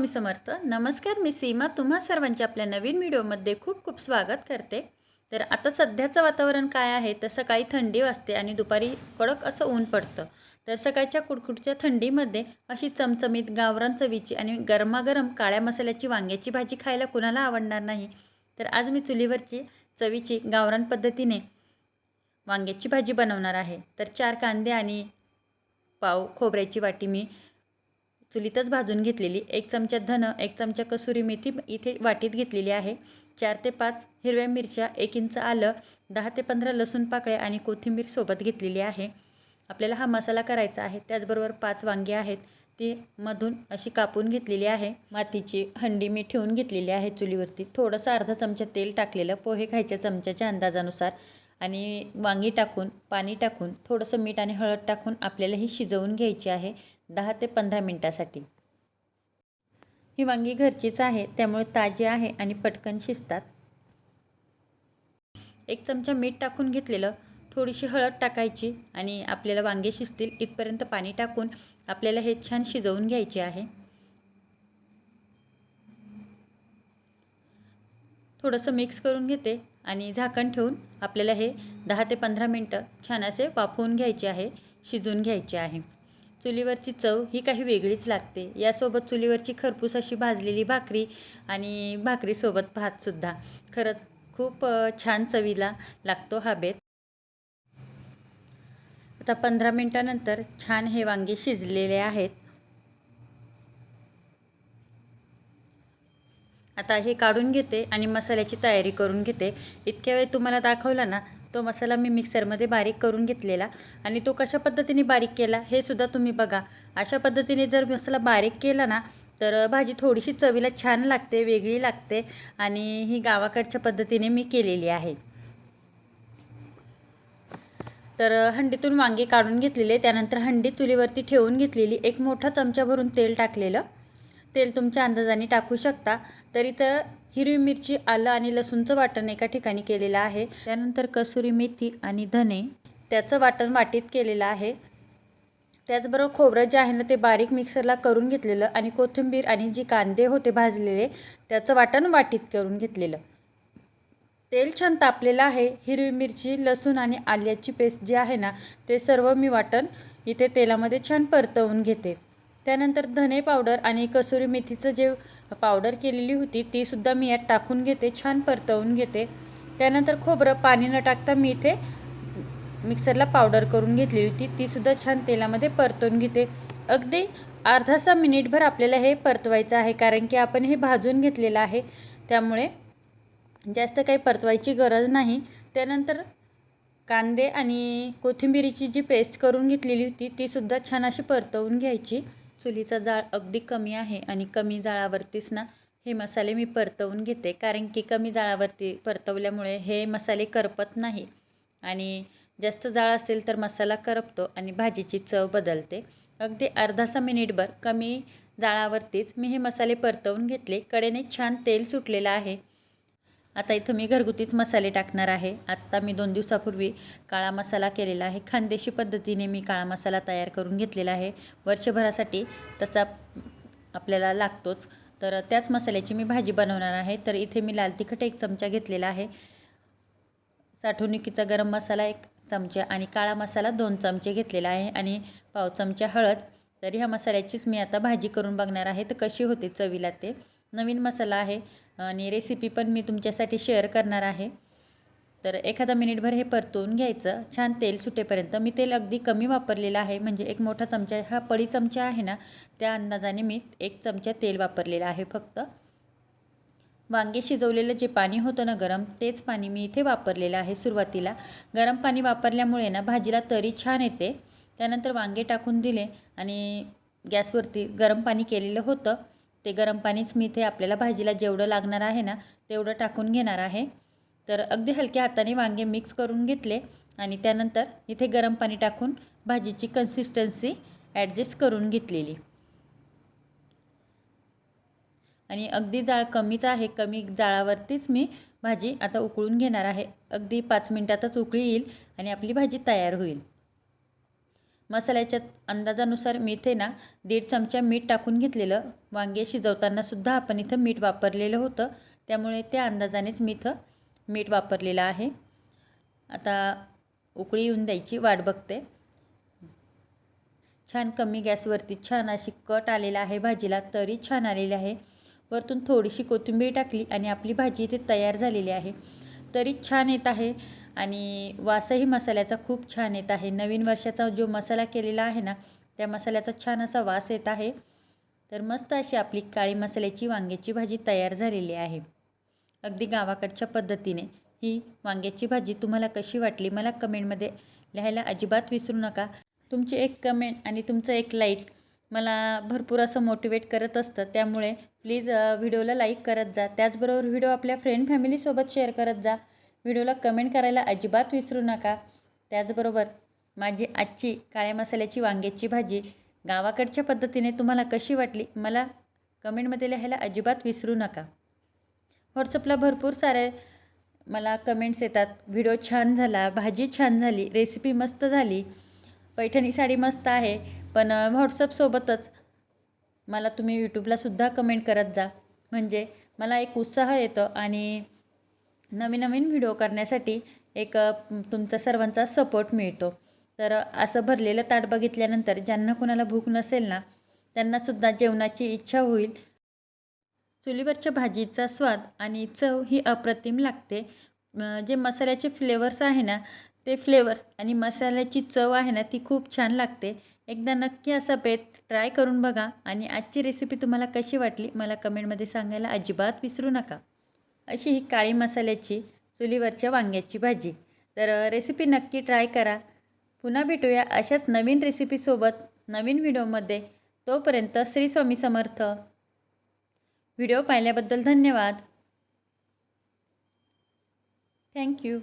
स्वामी समर्थ. नमस्कार मी सीमा. तुम्हा सर्वांचे आपल्या नवीन व्हिडिओमध्ये खूप खूप स्वागत करते. तर आता सध्याचं वातावरण काय आहे? तर सकाळी थंडी वाजते आणि दुपारी कडक असं ऊन पडतं. तर सकाळच्या कुडकुडच्या थंडीमध्ये अशी चमचमीत गावरान चवीची आणि गरमागरम काळ्या मसाल्याची वांग्याची भाजी खायला कुणाला आवडणार नाही? तर आज मी चुलीवरची चवीची गावरान पद्धतीने वांग्याची भाजी बनवणार आहे. तर चार कांदे आणि पाव खोबऱ्याची वाटी मी चुलीतच भाजून घेतलेली. एक चमचा धन एक चमचा कसुरी मेथी इथे वाटीत घेतलेली आहे. चार ते पाच हिरव्या मिरच्या एक इंच आलं दहा ते पंधरा लसूण पाकळ्या आणि कोथिंबीर सोबत घेतलेली आहे. आपल्याला हा मसाला करायचा आहे. त्याचबरोबर पाच वांगी आहेत. ती मधून अशी कापून घेतलेली आहे. मातीची हंडी मी ठेवून घेतलेली आहे चुलीवरती. थोडंसं अर्धा चमचा तेल टाकलेलं. पोहे खायच्या चमच्याच्या अंदाजानुसार. आणि वांगी टाकून पाणी टाकून थोडंसं मीठ आणि हळद टाकून आपल्याला ही शिजवून घ्यायची आहे दहा ते पंधरा मिनटासाठी. ही वांगी घरचीच आहे त्यामुळे ताजी आहे आणि पटकन शिजतात. एक चमचा मीठ टाकून घेतलेलं थोडीशी हळद टाकायची आणि आपल्याला वांगे शिजतील इथपर्यंत पाणी टाकून आपल्याला हे छान शिजवून घ्यायचे आहे. थोडंसं मिक्स करून घेते. आणि झाकण ठेवून आपल्याला हे दहा ते पंधरा मिनटं छान असे वाफवून घ्यायचे आहे शिजवून घ्यायचे आहे. चुलीवरची चव ही काही वेगळीच लागते. यासोबत चुलीवरची खरपूस अशी भाजलेली भाकरी आणि भाकरीसोबत भातसुद्धा खरंच खूप छान चवीला लागतो हा बेत. आता पंधरा मिनटानंतर छान हे वांगे शिजलेले आहेत. आता हे काढून घेते आणि मसाल्याची तयारी करून घेते. इतक्या वेळ तुम्हाला दाखवला ना तो मसाला मी मिक्सरमध्ये बारीक करून घेतलेला आणि तो कशा पद्धतीने बारीक केला हे सुद्धा तुम्ही बघा. अशा पद्धतीने जर मसाला बारीक केला ना तर भाजी थोडीशी चवीला छान लागते वेगळी लागते आणि ही गावाकडच्या पद्धतीने मी केलेली आहे. तर हंडीतून वांगे काढून घेतलेले त्यानंतर हंडी चुलीवरती ठेवून घेतलेली एक मोठा चमचा भरून तेल टाकलेलं. तेल तुमच्या अंदाजाने टाकू शकता. तर इथं हिरवी मिरची आलं आणि लसूणचं वाटण एका ठिकाणी केलेलं आहे. त्यानंतर कसुरी मेथी आणि धने त्याचं वाटण वाटीत केलेलं आहे. त्याचबरोबर खोबरं जे आहे ना ते बारीक मिक्सरला करून घेतलेलं आणि कोथिंबीर आणि जी कांदे होते भाजलेले त्याचं वाटण वाटीत करून घेतलेलं. तेल छान तापलेलं आहे. हिरवी मिरची लसूण आणि आल्याची पेस्ट जी आहे ना ते सर्व मी वाटण इथे तेलामध्ये छान परतवून घेते. त्यानंतर धने पावडर आणि कसुरी मेथीचं जे पावडर केलेली होती तीसुद्धा मी यात टाकून घेते छान परतवून घेते. त्यानंतर खोबरं पाणी न टाकता मी इथे मिक्सरला पावडर करून घेतलेली होती तीसुद्धा छान तेलामध्ये परतवून घेते. अगदी अर्धासा मिनिटभर आपल्याला हे परतवायचं आहे कारण की आपण हे भाजून घेतलेलं आहे. त्यामुळे जास्त काही परतवायची गरज नाही. त्यानंतर कांदे आणि कोथिंबिरीची जी पेस्ट करून घेतलेली होती तीसुद्धा छान अशी परतवून घ्यायची. चुलीचा जाळ अगदी कमी आहे आणि कमी जाळावरतीच ना हे मसाले मी परतवून घेते. कारण की कमी जाळावरती परतवल्यामुळे हे मसाले करपत नाही. आणि जास्त जाळ असेल तर मसाला करपतो आणि भाजीची चव बदलते. अगदी अर्धासा मिनिटभर कमी जाळावरतीच मी हे मसाले परतवून घेतले. कडेने छान तेल सुटलेलं आहे. आता इथं मी घरगुतीच मसाले टाकणार आहे. आत्ता मी दोन दिवसापूर्वी काळा मसाला केलेला आहे. खानदेशी पद्धतीने मी काळा मसाला तयार करून घेतलेला आहे. वर्षभरासाठी तसा आपल्याला लागतोच. तर त्याच मसाल्याची मी भाजी बनवणार आहे. तर इथे मी लाल तिखट एक चमचा घेतलेला आहे. साठवणुकीचा गरम मसाला एक चमचा आणि काळा मसाला दोन चमचे घेतलेला आहे. आणि पाव चमचा हळद. तर ह्या मसाल्याचीच मी आता भाजी करून बघणार आहे. तर कशी होते चवीला ते. नवीन मसाला आहे आणि रेसिपी पण मी तुमच्यासाठी शेअर करणार आहे. तर एखादा मिनिटभर हे परतून घ्यायचं. छान तेल सुटेपर्यंत. मी तेल अगदी कमी वापरलेलं आहे. म्हणजे एक मोठा चमचा हा पळी चमचा आहे ना त्या अंदाजाने मी एक चमचा तेल वापरलेलं आहे फक्त. वांगे शिजवलेलं जे पाणी होतं ना गरम तेच पाणी मी इथे वापरलेलं आहे सुरुवातीला. गरम पाणी वापरल्यामुळे ना भाजीला तरी छान येते. त्यानंतर वांगे टाकून दिले आणि गॅसवरती गरम पाणी केलेलं होतं. ते गरम पाणीच मी इथे आपल्याला भाजीला जेवढं लागणार आहे ना तेवढं टाकून घेणार आहे. तर अगदी हलक्या हाताने वांगे मिक्स करून घेतले आणि त्यानंतर इथे गरम पाणी टाकून भाजीची कन्सिस्टन्सी ॲडजस्ट करून घेतलेली. आणि अगदी जाळ कमीच आहे कमी जाळावरतीच मी भाजी आता उकळून घेणार आहे. अगदी पाच मिनटातच उकळी येईल आणि आपली भाजी तयार होईल. मसाल्याच्या अंदाजानुसार मी इथे ना दीड चमचा मीठ टाकून घेतलेलं. वांगे शिजवतानासुद्धा आपण इथं मीठ वापरलेलं होतं. त्यामुळे त्या अंदाजानेच मी इथं मीठ वापरलेलं आहे. आता उकळी येऊन द्यायची वाट बघते. छान कमी गॅसवरती छान अशी कट आलेला आहे भाजीला तरी छान आलेली आहे. वरतून थोडीशी कोथिंबीर टाकली आणि आपली भाजी इथे तयार झालेली आहे. तरी छान येत आहे. आणि वासही मसाल्याचा खूप छान येत आहे. नवीन वर्षाचा जो मसाला केलेला आहे ना त्या मसाल्याचा छान असा वास येत आहे. तर मस्त अशी आपली काळी मसाल्याची वांग्याची भाजी तयार झालेली आहे. अगदी गावाकडच्या पद्धतीने ही वांग्याची भाजी तुम्हाला कशी वाटली मला कमेंटमध्ये लिहायला अजिबात विसरू नका. तुमची एक कमेंट आणि तुमचं एक लाईक मला भरपूर असं मोटिवेट करत असतं. त्यामुळे प्लीज व्हिडिओला लाईक करत जा. त्याचबरोबर व्हिडिओ आपल्या फ्रेंड फॅमिलीसोबत शेअर करत जा. व्हिडिओला कमेंट करायला अजिबात विसरू नका. त्याचबरोबर माझी आजची काळ्या मसाल्याची वांग्याची भाजी गावाकडच्या पद्धतीने तुम्हाला कशी वाटली मला कमेंटमध्ये लिहायला अजिबात विसरू नका. व्हॉट्सअपला भरपूर सारे मला कमेंट्स येतात. व्हिडिओ छान झाला भाजी छान झाली रेसिपी मस्त झाली. पैठणी साडी मस्त आहे पण व्हॉट्सअपसोबतच मला तुम्ही यूट्यूबलासुद्धा कमेंट करत जा. म्हणजे मला एक उत्साह येतो आणि नवीन नवीन व्हिडिओ करण्यासाठी एक तुमचा सर्वांचा सपोर्ट मिळतो. तर असं भरलेलं ताट बघितल्यानंतर ज्यांना कुणाला भूक नसेल ना त्यांनासुद्धा जेवणाची इच्छा होईल. चुलीवरच्या भाजीचा स्वाद आणि चव ही अप्रतिम लागते. जे मसाल्याचे फ्लेवर्स आहे ना ते फ्लेवर्स आणि मसाल्याची चव आहे ना ती खूप छान लागते. एकदा नक्की असा बेत ट्राय करून बघा आणि आजची रेसिपी तुम्हाला कशी वाटली मला कमेंटमध्ये सांगायला अजिबात विसरू नका. अशी ही काळी मसाल्याची चुलीवरच्या वांग्याची भाजी. तर रेसिपी नक्की ट्राय करा. पुन्हा भेटूया अशाच नवीन रेसिपीसोबत नवीन व्हिडिओमध्ये. तोपर्यंत श्री स्वामी समर्थ. व्हिडिओ पाहिल्याबद्दल धन्यवाद. थँक्यू